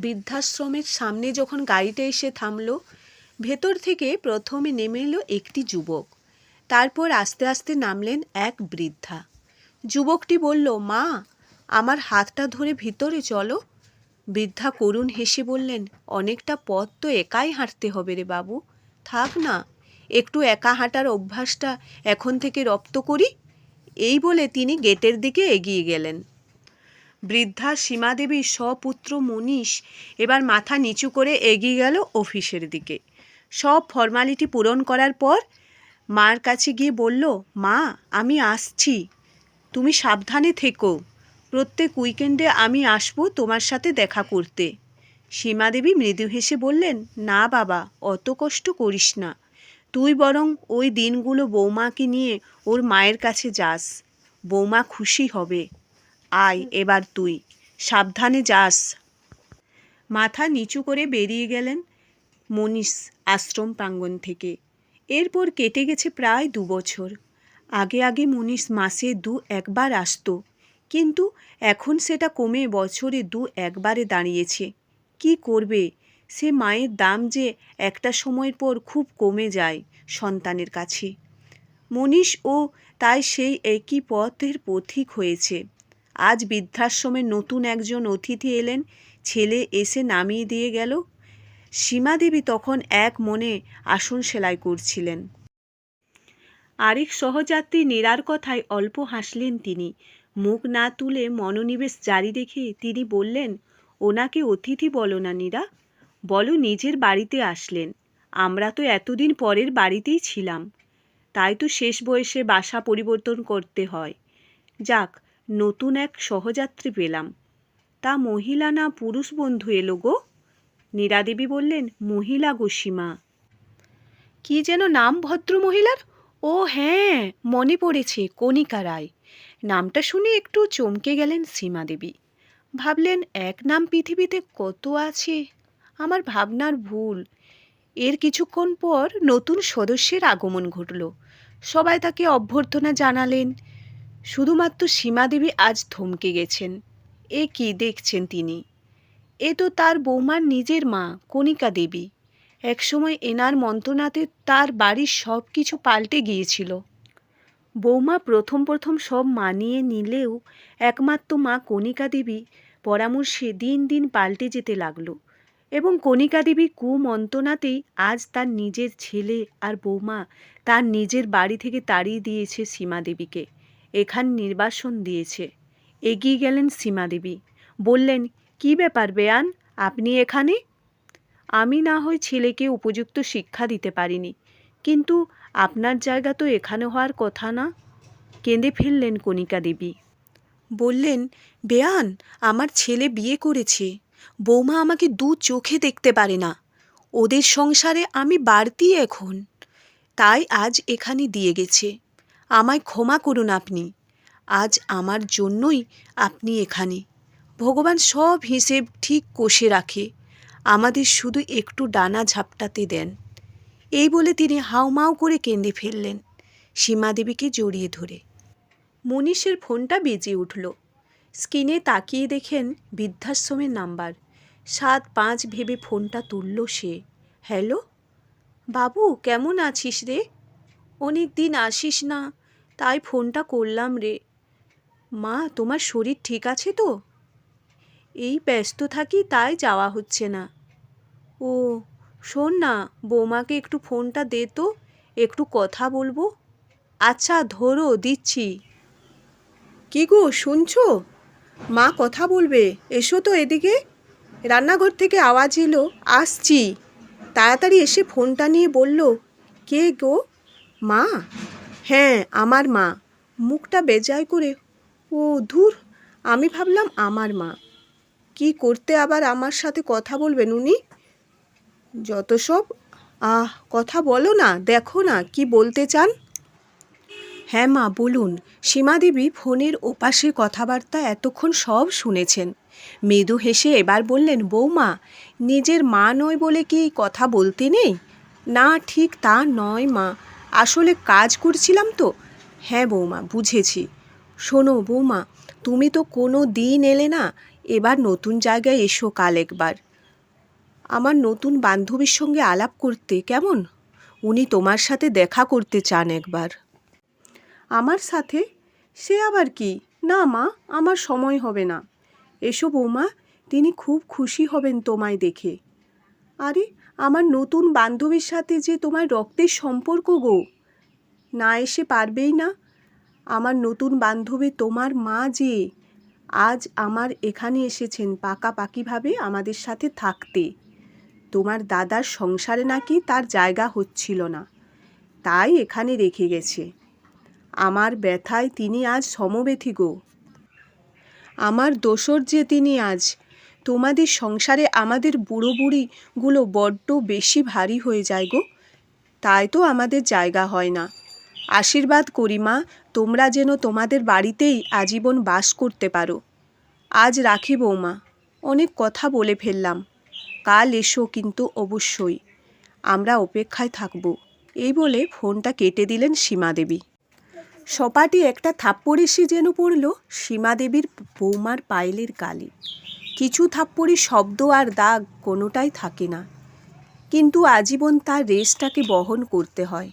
বৃদ্ধাশ্রমের সামনে যখন গাড়িটা এসে থামল, ভেতর থেকে প্রথমে নেমে এলো একটি যুবক। তারপর আস্তে আস্তে নামলেন এক বৃদ্ধা। যুবকটি বলল, মা, আমার হাতটা ধরে ভিতরে চলো। বৃদ্ধা করুণ হেসে বললেন, অনেকটা পথ তো একাই হাঁটতে হবে রে বাবু। থাক না, একটু একা হাঁটার অভ্যাসটা এখন থেকে রপ্ত করি। এই বলে তিনি গেটের দিকে এগিয়ে গেলেন। বৃদ্ধা সীমাদেবীর স্বপুত্র মনীষ এবার মাথা নিচু করে এগিয়ে গেল অফিসের দিকে। সব ফর্মালিটি পূরণ করার পর মার কাছে গিয়ে বলল, মা, আমি আসছি। তুমি সাবধানে থেকো। প্রত্যেক উইকেন্ডে আমি আসব তোমার সাথে দেখা করতে। সীমাদেবী মৃদু হেসে বললেন, না বাবা, অত কষ্ট করিস না। তুই বরং ওই দিনগুলো বৌমাকে নিয়ে ওর মায়ের কাছে যাস। বৌমা খুশি হবে। আয়, এবার তুই। সাবধানে যাস। মাথা নিচু করে বেরিয়ে গেলেন মনীষ আশ্রম প্রাঙ্গণ থেকে। এরপর কেটে গেছে প্রায় দু বছর। আগে আগে মনীষ মাসে দু একবার আসতো, কিন্তু এখন সেটা কমে বছরে দু একবারে দাঁড়িয়েছে। কি করবে? সে মায়ের দাম যে একটা সময়ের পর খুব কমে যায় সন্তানের কাছে। মনীষ ও তাই সেই একই পথের পথিক হয়েছে। আজ বৃদ্ধাশ্রমের নতুন একজন অতিথি এলেন। ছেলে এসে নামিয়ে দিয়ে গেল। সীমাদেবী তখন এক মনে আসন সেলাই করছিলেন। আরেক সহযাত্রী নীরার কথায় অল্প হাসলেন তিনি। মুখ না তুলে মনোনিবেশ জারি রেখে তিনি বললেন, ওনাকে অতিথি বলো না নীরা। বলো নিজের বাড়িতে আসলেন। আমরা তো এতদিন পরের বাড়িতেই ছিলাম। তাই তো শেষ বয়সে বাসা পরিবর্তন করতে হয়। যাক নতুন এক সহযাত্রী পেলাম। তা মহিলা না পুরুষ বন্ধু এলো গো? নীরাদেবী বললেন, মহিলা গো সীমা। কি যেন নাম ভদ্র মহিলার? ও হ্যাঁ মনে পড়েছে, কণিকা রায়। নামটা শুনে একটু চমকে গেলেন সীমা দেবী ভাবলেন, এক নাম পৃথিবীতে কত আছে? আমার ভাবনার ভুল। এর কিছুক্ষণ পর নতুন সদস্যের আগমন ঘটল। সবাই তাকে অভ্যর্থনা জানালেন। শুধুমাত্র সীমাদেবী আজ থমকে গেছেন। এ কি দেখছেন তিনি? এ তো তার বৌমার নিজের মা, কণিকা দেবী। একসময় এনার মন্ত্রণাতে তার বাড়ির সব কিছু পাল্টে গিয়েছিল। বৌমা প্রথম প্রথম সব মানিয়ে নিলেও একমাত্র মা কণিকা দেবী পরামর্শে দিন দিন পাল্টে যেতে লাগল এবং কণিকা দেবী কুমন্ত্রণাতেই আজ তার নিজের ছেলে আর বৌমা তার নিজের বাড়ি থেকে তাড়িয়ে দিয়েছে সীমা দেবীকে এখান নির্বাসন দিয়েছে। এগিয়ে গেলেন সীমা দেবী বললেন, কি ব্যাপার বেয়ান? আপনি এখানে? আমি না হয় ছেলেকে উপযুক্ত শিক্ষা দিতে পারিনি। কিন্তু আপনার জায়গা তো এখানে হওয়ার কথা না? কেঁদে ফেললেন কণিকা দেবী। বললেন, বেয়ান, আমার ছেলে বিয়ে করেছে। বৌমা আমাকে দু চোখে দেখতে পারে না। ওদের সংসারে আমি বাড়তি এখন। তাই আজ এখানে দিয়ে গেছে। আমায় ক্ষমা করুন আপনি। আজ আমার জন্যই আপনি এখানে। ভগবান সব হিসেব ঠিক কষে রাখে। আমাদের শুধু একটু ডানা ঝাপটাতে দেন। এই বলে তিনি হাউমাউ করে কেঁদে ফেললেন সীমাদেবীকে জড়িয়ে ধরে। মনীষের ফোনটা বেজে উঠল। স্ক্রিনে তাকিয়ে দেখেন বৃদ্ধাশ্রমের নাম্বার। সাত পাঁচ ভেবে ফোনটা তুলল সে। হ্যালো? বাবু, কেমন আছিস রে? অনেক দিন আসিস না। তাই ফোনটা করলাম রে। মা, তোমার শরীর ঠিক আছে তো? এই ব্যস্ত থাকি, তাই যাওয়া হচ্ছে না। ও, শোন না, বৌমাকে একটু ফোনটা দে তো, একটু কথা বলব। আচ্ছা ধরো, দিচ্ছি। কি গো, শুনছো? মা কথা বলবে, এসো তো এদিকে। রান্নাঘর থেকে আওয়াজ এলো, আসছি। তাড়াতাড়ি এসে ফোনটা নিয়ে বলল, কে গো? মা হ্যাঁ আমার মা। মুখটা বেজায় করে, ও, ধুর, আমি ভাবলাম আমার মা। কি করতে আবার আমার সাথে কথা বলবেন উনি? যত সব, আহ, কথা বলো না, দেখো না, কি বলতে চান? হ্যাঁ মা, বলুন। সীমাদেবী ফোনের ওপাশে কথাবার্তা এতক্ষণ সব শুনেছেন। মৃদু হেসে এবার বললেন, বৌমা, নিজের মা নয় বলে কি কথা বলতে নেই? না, ঠিক তা নয় মা। আসলে কাজ করছিলাম তো? হ্যাঁ বৌমা, বুঝেছি। শোনো বৌমা, তুমি তো কোনো দিন এলে না, এবার নতুন জায়গায় এসো কাল একবার। আমার নতুন বান্ধবীর সঙ্গে আলাপ করতে, কেমন? উনি তোমার সাথে দেখা করতে চান একবার। আমার সাথে? সে আবার কি? না মা, আমার সময় হবে না। এসো বৌমা, তিনি খুব খুশি হবেন তোমায় দেখে। আরে আমার নতুন বান্ধবীর সাথে যে তোমার রক্তের সম্পর্ক গো। না এসে পারবেই না। আমার নতুন বান্ধবী তোমার মা যে, আজ আমার এখানে এসেছেন পাকাপাকিভাবে আমাদের সাথে থাকতে। তোমার দাদার সংসারে নাকি তার জায়গা হচ্ছিল না, তাই এখানে রেখে গেছে। আমার ব্যথায় তিনি আজ সমবেথী গো। আমার দোসর যে তিনি আজ তোমাদের সংসারে আমাদের বুড়ো বুড়িগুলো বড্ড বেশি ভারী হয়ে যায় গো। তাই তো আমাদের জায়গা হয় না। আশীর্বাদ করি মা, তোমরা যেন তোমাদের বাড়িতেই আজীবন বাস করতে পারো। আজ রাখি বৌমা, অনেক কথা বলে ফেললাম। কাল এসো কিন্তু অবশ্যই। আমরা অপেক্ষায় থাকব। এই বলে ফোনটা কেটে দিলেন সীমাদেবী। সপাটি একটা থাপ্পড় এসে যেন পড়ল সীমাদেবীর বৌমার পায়েলের গালে। কিছু থাপ্পড়ি শব্দ আর দাগ কোনোটাই থাকে না। কিন্তু আজীবন তার রেসটাকে বহন করতে হয়।